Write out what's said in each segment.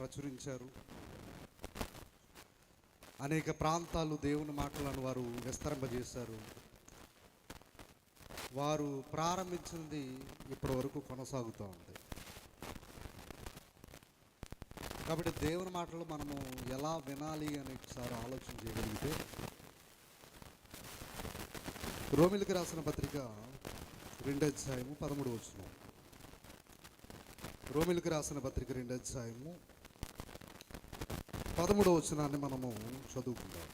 ప్రచురించారు. అనేక ప్రాంతాలు దేవుని మాటలను వారు విస్తరింపజేశారు. వారు ప్రారంభించింది ఇప్పటి వరకు కొనసాగుతూ ఉంది. కాబట్టి దేవుని మాటలు మనము ఎలా వినాలి అని ఒకసారి ఆలోచన చేయగలిగితే రోమిలికి రాసిన పత్రిక రెండో అధ్యాయము పదమూడు వచ్చిన రోమిలికి రాసిన పత్రిక రెండో అధ్యాయము పదమూడవ వచనాన్ని మనము చదువుకుందాం.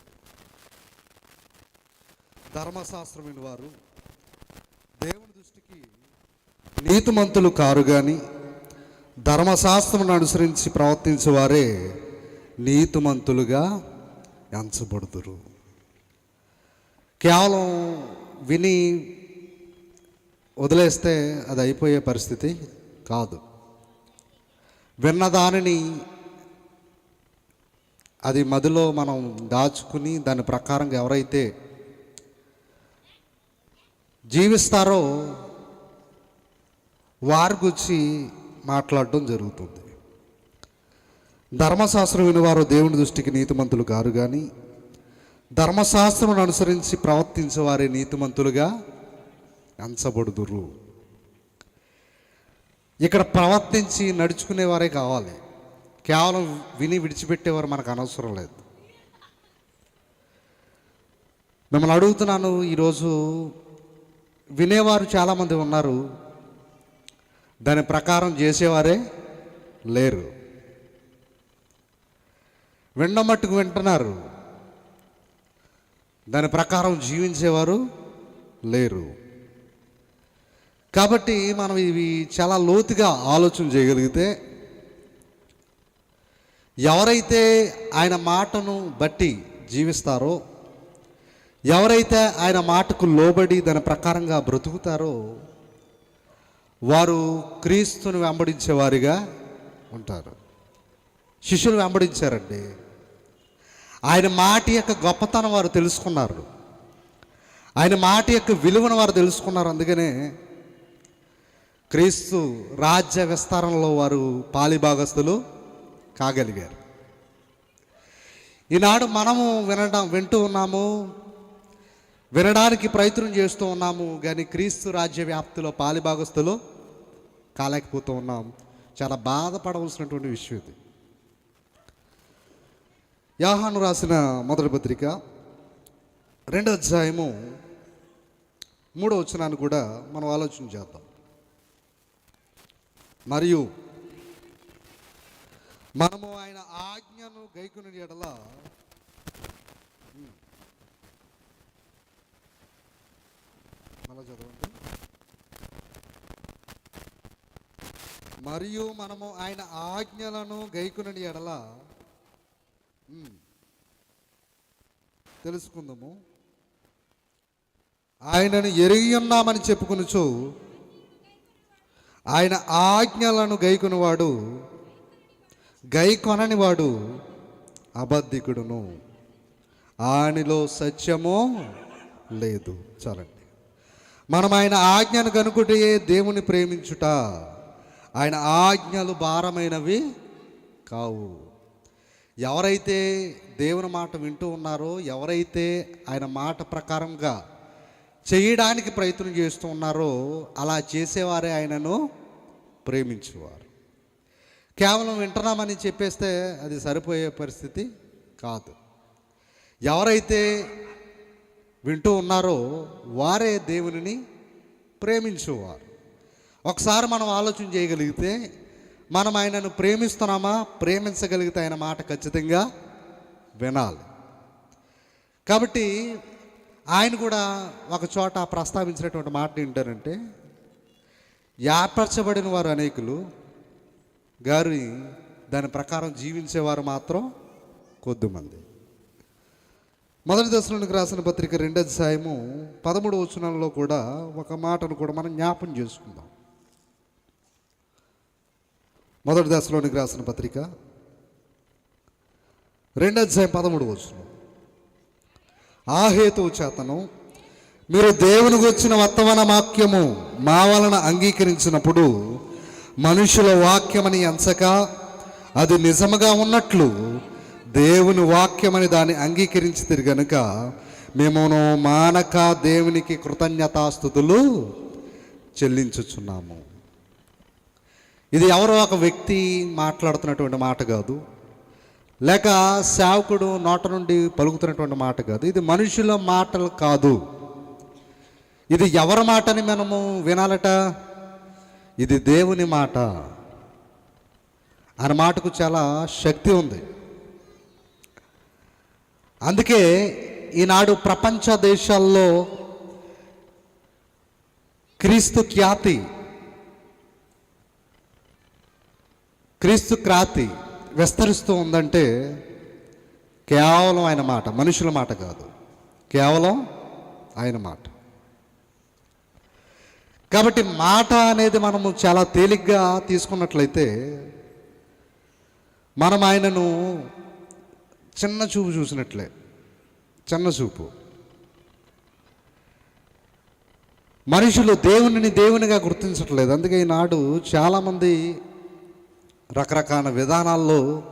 ధర్మశాస్త్రమైన వారు దేవుని దృష్టికి నీతిమంతులు కారు కానీ ధర్మశాస్త్రమును అనుసరించి ప్రవర్తించే వారే నీతిమంతులుగా ఎంచబడుతురు కేవలం విని వదిలేస్తే అది అయిపోయే పరిస్థితి కాదు. విన్నదానిని అది మదిలో మనం దాచుకుని దాని ప్రకారంగా ఎవరైతే జీవిస్తారో వారి గురించి మాట్లాడడం జరుగుతుంది. ధర్మశాస్త్రం వినివారు దేవుని దృష్టికి నీతిమంతులు కారు కానీ ధర్మశాస్త్రం అనుసరించి ప్రవర్తించే వారే నీతిమంతులుగా ఎంచబడుదురు. ఇక్కడ ప్రవర్తించి నడుచుకునేవారే కావాలి. కేవలం విని విడిచిపెట్టేవారు మనకు అనవసరం లేదు. మిమ్మల్ని అడుగుతున్నాను ఈరోజు వినేవారు చాలామంది ఉన్నారు. దాని ప్రకారం చేసేవారే లేరు. విన్న మట్టుకు వింటున్నారు. దాని ప్రకారం జీవించేవారు లేరు. కాబట్టి మనం ఇవి చాలా లోతుగా ఆలోచన చేయగలిగితే ఎవరైతే ఆయన మాటను బట్టి జీవిస్తారో ఎవరైతే ఆయన మాటకు లోబడి దాని ప్రకారంగా బ్రతుకుతారో వారు క్రీస్తును వెంబడించేవారిగా ఉంటారు. శిష్యులు వెంబడించారండి. ఆయన మాట యొక్క గొప్పతనం వారు తెలుసుకున్నారు. ఆయన మాట యొక్క విలువను వారు తెలుసుకున్నారు. అందుకనే క్రీస్తు రాజ్య విస్తారంలో వారు పాలిభాగస్తులు కాగలిగారు. ఈనాడు మనము వినడం వింటూ ఉన్నాము వినడానికి ప్రయత్నం చేస్తూ ఉన్నాము కానీ క్రీస్తు రాజ్య వ్యాప్తిలో పాలిభాగస్తులు కాలేకపోతూ ఉన్నాం. చాలా బాధపడవలసినటువంటి విషయం ఇది. యాహాను రాసిన మొదటి పత్రిక రెండో అధ్యాయము మూడో వచనాన్ని కూడా మనం ఆలోచన చేద్దాం. మరియు మనము ఆయన ఆజ్ఞను గైకుని ఎడల మళ్ళా చదవండి. మరియు మనము ఆయన ఆజ్ఞలను గైకుని ఎడల తెలుసుకుందాము. ఆయనను ఎరిగి ఉన్నామని చెప్పుకొనుచు ఆయన ఆజ్ఞలను గైకునివాడు గై కొనని వాడు అబద్ధికుడును. ఆయనలో సత్యమో లేదు. చాలండి. మనం ఆయన ఆజ్ఞను కనుకుంటే దేవుని ప్రేమించుట. ఆయన ఆజ్ఞలు భారమైనవి కావు. ఎవరైతే దేవుని మాట వింటూ ఉన్నారో ఎవరైతే ఆయన మాట ప్రకారంగా చేయడానికి ప్రయత్నం చేస్తూ ఉన్నారో అలా చేసేవారే ఆయనను ప్రేమించేవారు. కేవలం వింటున్నామని చెప్పేస్తే అది సరిపోయే పరిస్థితి కాదు. ఎవరైతే వింటూ ఉన్నారో వారే దేవునిని ప్రేమించేవారు. ఒకసారి మనం ఆలోచన చేయగలిగితే మనం ఆయనను ప్రేమిస్తున్నామా? ప్రేమించగలిగితే ఆయన మాట ఖచ్చితంగా వినాలి. కాబట్టి ఆయన కూడా ఒక చోట ప్రస్తావించినటువంటి మాట ఏంటంటే ఏర్పరచబడిన వారు అనేకులు గారి దాని ప్రకారం జీవించేవారు మాత్రం కొద్దిమంది మొదటి దశలోనికి రాసిన పత్రిక రెండో అధ్యాయము పదమూడు వచనంలో కూడా ఒక మాటను కూడా మనం జ్ఞాపం చేసుకుందాం. మొదటి దశలోనికి రాసిన పత్రిక రెండో అధ్యాయం పదమూడు వచనం. ఆ హేతువు చేతను మీరు దేవునికి వచ్చిన వర్తమాన వాక్యము మా వలన అంగీకరించినప్పుడు మనుషుల వాక్యమని ఎంచక అది నిజముగా ఉన్నట్లు దేవుని వాక్యమని దాన్ని అంగీకరించితే గనుక మేమును మానక దేవునికి కృతజ్ఞతాస్థుతులు చెల్లించుచున్నాము. ఇది ఎవరో ఒక వ్యక్తి మాట్లాడుతున్నటువంటి మాట కాదు. లేక సేవకుడు నోట నుండి పలుకుతున్నటువంటి మాట కాదు. ఇది మనుషుల మాటలు కాదు. ఇది ఎవరి మాటని మనము వినాలట? ఇది దేవుని మాట. ఆయన మాటకు చాలా శక్తి ఉంది. అందుకే ఈనాడు ప్రపంచ దేశాల్లో క్రీస్తు ఖ్యాతి క్రీస్తు క్రాతి విస్తరిస్తూ ఉందంటే కేవలం ఆయన మాట మనుషుల మాట కాదు. కేవలం ఆయన మాట. కాబట్టి మాట అనేది మనము చాలా తేలిగ్గా తీసుకున్నట్లయితే మనం ఆయనను చిన్న చూపు చూసినట్లే. చిన్న చూపు. మనుషులు దేవునిని దేవునిగా గుర్తించట్లేదు. అందుకే ఈనాడు చాలామంది రకరకాల విధానాల్లో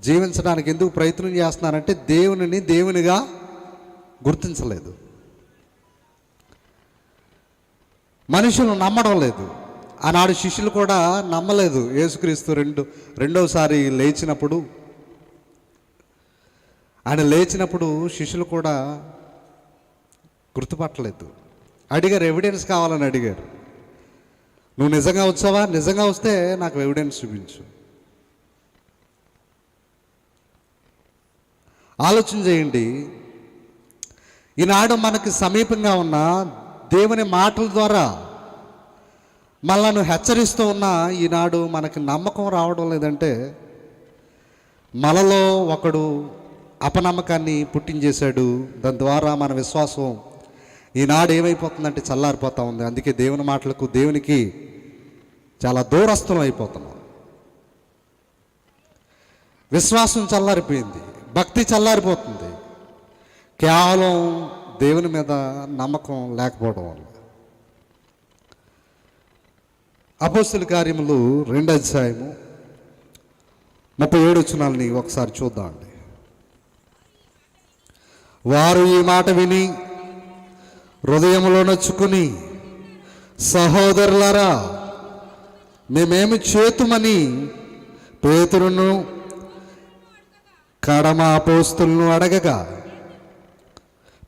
జీవించడానికి ఎందుకు ప్రయత్నం చేస్తున్నారంటే దేవునిని దేవునిగా గుర్తించలేదు. మనుషులు నమ్మడం లేదు. ఆనాడు శిష్యులు కూడా నమ్మలేదు. యేసుక్రీస్తు రెండు రెండవసారి లేచినప్పుడు ఆయన లేచినప్పుడు శిష్యులు కూడా గుర్తుపట్టలేదు. అడిగారు ఎవిడెన్స్ కావాలని అడిగారు. నువ్వు నిజంగా వచ్చావా? నిజంగా వస్తే నాకు ఎవిడెన్స్ చూపించు. ఆలోచన చేయండి. ఈనాడు మనకి సమీపంగా ఉన్న దేవుని మాటల ద్వారా మనల్ని హెచ్చరిస్తూ ఉన్న ఈనాడు మనకి నమ్మకం రావడం లేదంటే మనలో ఒకడు అపనమ్మకాన్ని పుట్టించేశాడు. దాని ద్వారా మన విశ్వాసం ఈనాడు ఏమైపోతుందంటే చల్లారిపోతూ ఉంది. అందుకే దేవుని మాటలకు దేవునికి చాలా దూరస్థం అయిపోతున్నాం. విశ్వాసం చల్లారిపోయింది. భక్తి చల్లారిపోతుంది. కేవలం దేవుని మీద నమ్మకం లేకపోవడం వల్ల. అపోస్తుల కార్యములు రెండు అధ్యాయము ముప్పై ఏడు వచ్చినాలని ఒకసారి చూద్దామండి వారు ఈ మాట విని హృదయంలో నొచ్చుకుని సహోదరులారా మేమేమి చేతుమని పేతురును కడమ అపోస్తులను అడగగా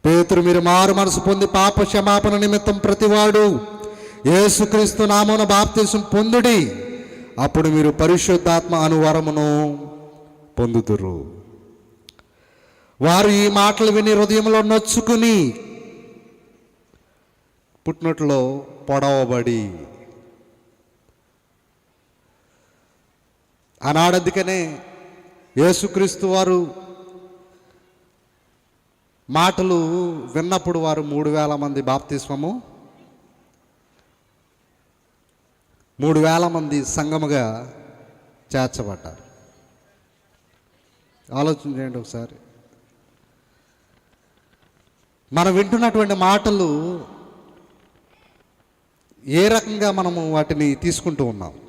పేతురు మీరు మారు మనసు పొంది పాప క్షమాపణ నిమిత్తం ప్రతివాడు యేసుక్రీస్తు నామన బాప్తీసం పొందుడి. అప్పుడు మీరు పరిశుద్ధాత్మ అనువరమును పొందుతురు వారు ఈ మాటలు విని హృదయంలో నొచ్చుకుని పుట్టినట్లో పొడవబడి ఆనాడందుకనే యేసుక్రీస్తు వారు మాటలు విన్నప్పుడు వారు మూడు వేల మంది బాప్తిస్వము మూడు వేల మంది సంగముగా చేర్చబడ్డారు. ఆలోచన చేయండి ఒకసారి. మనం వింటున్నటువంటి మాటలు ఏ రకంగా మనము వాటిని తీసుకుంటూ ఉన్నాం?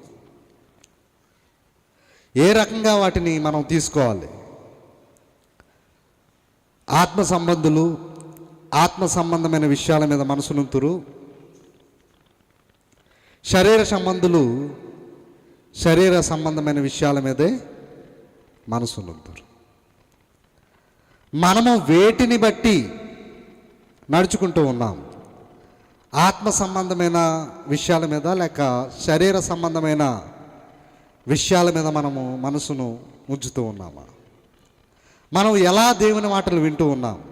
ఏ రకంగా వాటిని మనం తీసుకోవాలి? ఆత్మ సంబంధులు ఆత్మ సంబంధమైన విషయాల మీద మనసునుంతురు శరీర సంబంధులు శరీర సంబంధమైన విషయాల మీదే మనసునుంతురు మనము వేటిని బట్టి నడుచుకుంటూ ఉన్నాం ఆత్మ సంబంధమైన విషయాల మీద లేక శరీర సంబంధమైన విషయాల మీద మనము మనసును ఉంచుతూ ఉన్నామా? మనం ఎలా దేవుని మాటలు వింటూ ఉన్నాం?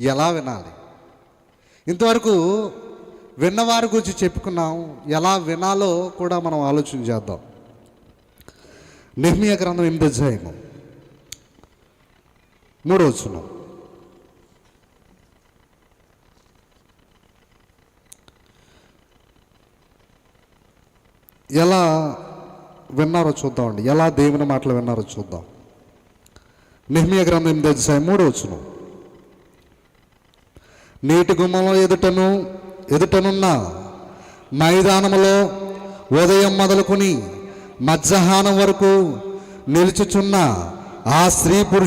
ఎలా వినాలి? ఇంతవరకు విన్నవారి గురించి చెప్పుకున్నాం. ఎలా వినాలో కూడా మనం ఆలోచన చేద్దాం. నిర్మీయ గ్రంథం ఎనిమిది అధ్యాయము. మూడో వచ్చున్నాం ఎలా విన్నారో చూద్దామండి. ఎలా దేవుని మాటలు విన్నారో చూద్దాం. నిహ్మియ గ్రంథం ఎనిమిది అధ్యాయం మూడో వచ్చును నీటి గుమ్మంలో ఎదుటను ఎదుటనున్న మైదానములో ఉదయం మొదలుకొని మధ్యాహ్నం వరకు నిలుచుచున్న ఆ స్త్రీ పురుషు